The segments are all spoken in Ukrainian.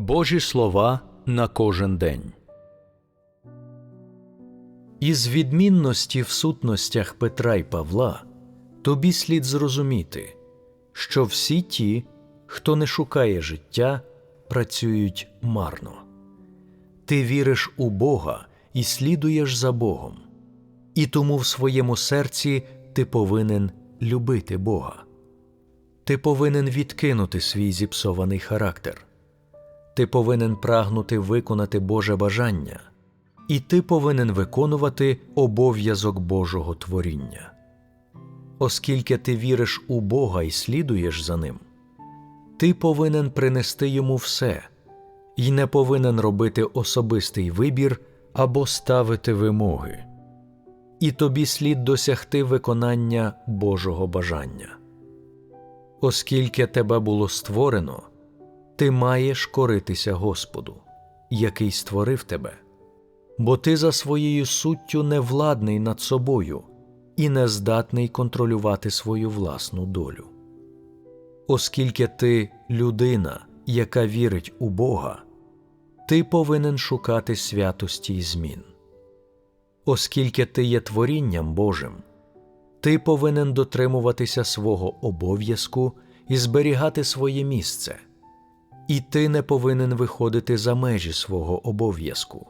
Божі слова на кожен день. Із відмінності в сутностях Петра й Павла тобі слід зрозуміти, що всі ті, хто не шукає життя, працюють марно. Ти віриш у Бога і слідуєш за Богом, і тому в своєму серці ти повинен любити Бога. Ти повинен відкинути свій зіпсований характер. Ти повинен прагнути виконати Боже бажання, і ти повинен виконувати обов'язок Божого творіння. Оскільки ти віриш у Бога і слідуєш за Ним, ти повинен принести йому все і не повинен робити особистий вибір або ставити вимоги. І тобі слід досягти виконання Божого бажання. Оскільки тебе було створено, ти маєш коритися Господу, який створив тебе, бо ти за своєю суттю не владний над собою і не здатний контролювати свою власну долю. Оскільки ти людина, яка вірить у Бога, ти повинен шукати святості й змін. Оскільки ти є творінням Божим, ти повинен дотримуватися свого обов'язку і зберігати своє місце, і ти не повинен виходити за межі свого обов'язку.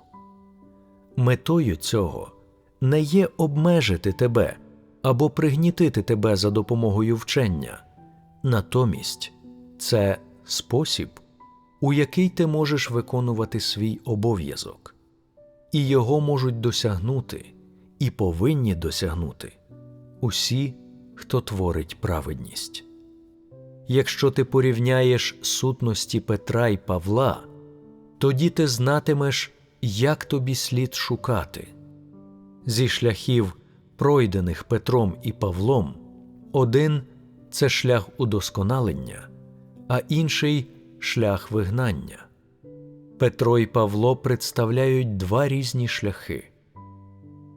Метою цього не є обмежити тебе або пригнітити тебе за допомогою вчення, натомість це спосіб, у який ти можеш виконувати свій обов'язок, і його можуть досягнути і повинні досягнути усі, хто творить праведність. Якщо ти порівняєш сутності Петра й Павла, тоді ти знатимеш, як тобі слід шукати. Зі шляхів, пройдених Петром і Павлом, один це шлях удосконалення, а інший шлях вигнання. Петро і Павло представляють два різні шляхи.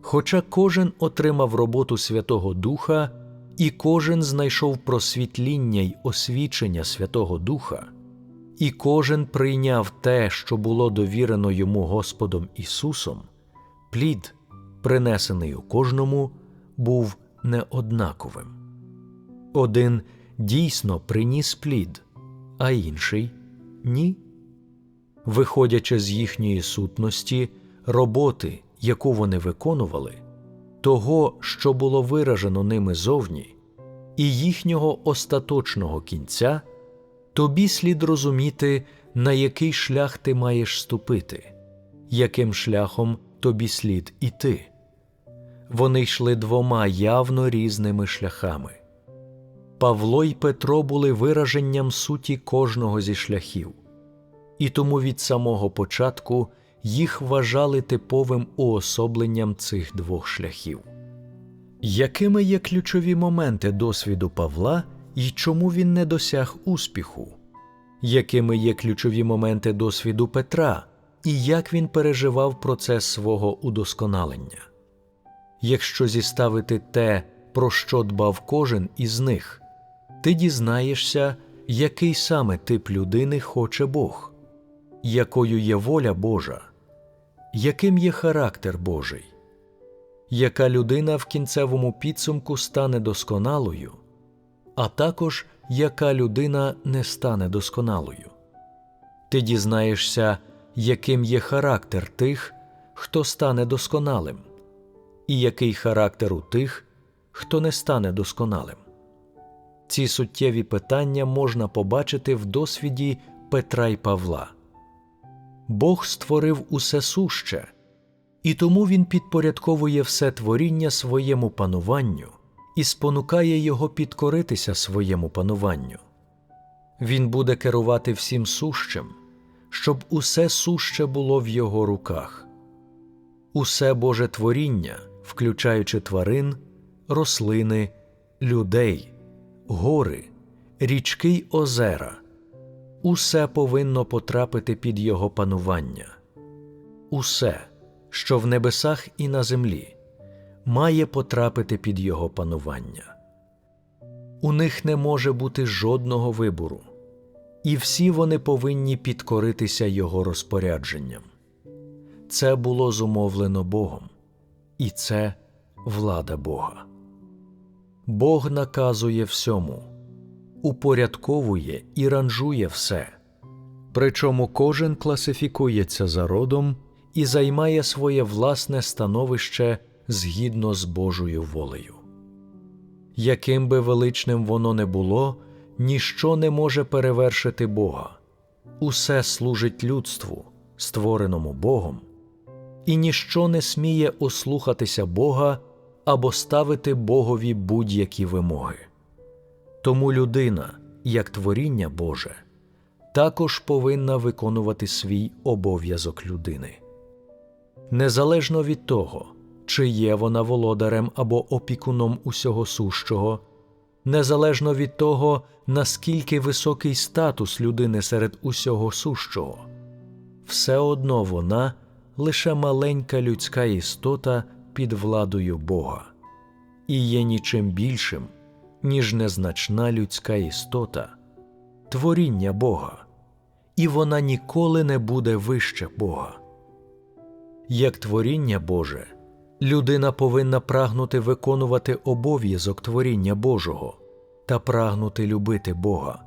Хоча кожен отримав роботу Святого Духа, і кожен знайшов просвітління й освічення Святого Духа, і кожен прийняв те, що було довірено йому Господом Ісусом, плід, принесений у кожному, був неоднаковим. Один дійсно приніс плід, а інший ні. Виходячи з їхньої сутності, роботи, яку вони виконували, того, що було виражено ними зовні, і їхнього остаточного кінця, тобі слід розуміти, на який шлях ти маєш ступити, яким шляхом тобі слід іти. Вони йшли двома явно різними шляхами. Павло й Петро були вираженням суті кожного зі шляхів, і тому від самого початку їх вважали типовим уособленням цих двох шляхів. Якими є ключові моменти досвіду Павла і чому він не досяг успіху? Якими є ключові моменти досвіду Петра і як він переживав процес свого удосконалення? Якщо зіставити те, про що дбав кожен із них, ти дізнаєшся, який саме тип людини хоче Бог, якою є воля Божа, яким є характер Божий, яка людина в кінцевому підсумку стане досконалою, а також яка людина не стане досконалою. Ти дізнаєшся, яким є характер тих, хто стане досконалим, і який характер у тих, хто не стане досконалим. Ці суттєві питання можна побачити в досвіді Петра й Павла. Бог створив усе суще, і тому Він підпорядковує все творіння своєму пануванню і спонукає його підкоритися своєму пануванню. Він буде керувати всім сущим, щоб усе суще було в його руках. Усе Боже творіння, включаючи тварин, рослини, людей, гори, річки й озера, усе повинно потрапити під його панування. Усе, що в небесах і на землі, має потрапити під його панування. У них не може бути жодного вибору. і всі вони повинні підкоритися Його розпорядженням. Це було зумовлено Богом, і це влада Бога. Бог наказує всьому, упорядковує і ранжує все, причому кожен класифікується за родом і займає своє власне становище згідно з Божою волею. Яким би величним воно не було, ніщо не може перевершити Бога. Усе служить людству, створеному Богом, і ніщо не сміє ослухатися Бога або ставити Богові будь-які вимоги. Тому людина, як творіння Боже, також повинна виконувати свій обов'язок людини. Незалежно від того, чи є вона володарем або опікуном усього сущого, незалежно від того, наскільки високий статус людини серед усього сущого, все одно вона лише маленька людська істота під владою Бога, і є нічим більшим, ніж незначна людська істота, творіння Бога, і вона ніколи не буде вище Бога. Як творіння Боже, людина повинна прагнути виконувати обов'язок творіння Божого та прагнути любити Бога,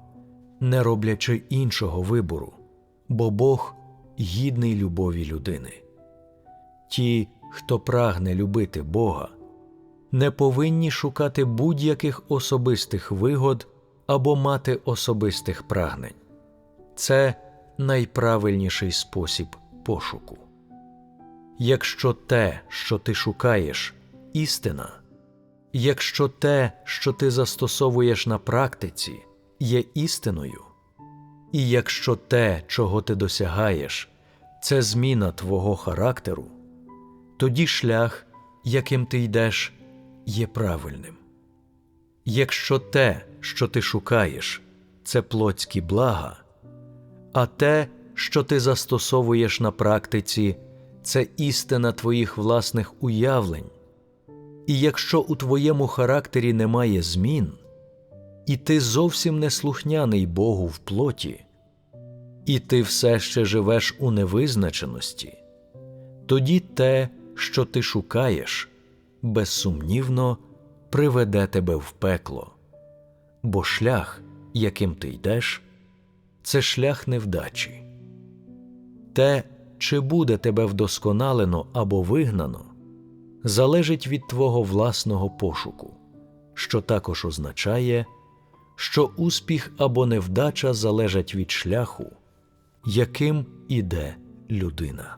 не роблячи іншого вибору, бо Бог гідний любові людини. Ті, хто прагне любити Бога, не повинні шукати будь-яких особистих вигод або мати особистих прагнень. Це найправильніший спосіб пошуку. Якщо те, що ти шукаєш, істина, якщо те, що ти застосовуєш на практиці, є істиною, і якщо те, чого ти досягаєш, це зміна твого характеру, тоді шлях, яким ти йдеш, є правильним. Якщо те, що ти шукаєш, це плотські блага, а те, що ти застосовуєш на практиці, це істина твоїх власних уявлень, і якщо у твоєму характері немає змін, і ти зовсім не слухняний Богу в плоті, і ти все ще живеш у невизначеності, тоді те, що ти шукаєш, безсумнівно приведе тебе в пекло, бо шлях, яким ти йдеш, це шлях невдачі. Те, чи буде тебе вдосконалено або вигнано, залежить від твого власного пошуку, що також означає, що успіх або невдача залежать від шляху, яким іде людина.